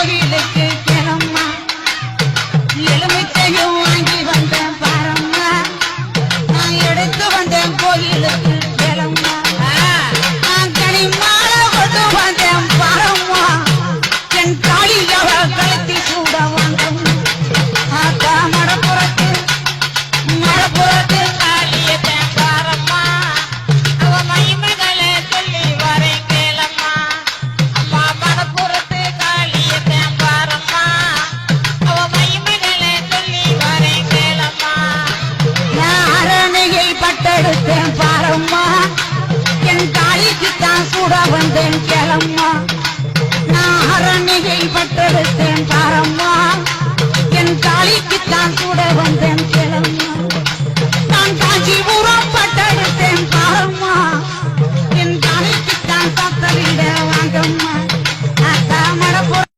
கோயிலுக்கு வந்தேன் கேளம்மா. நான் அரணிகை பட்ட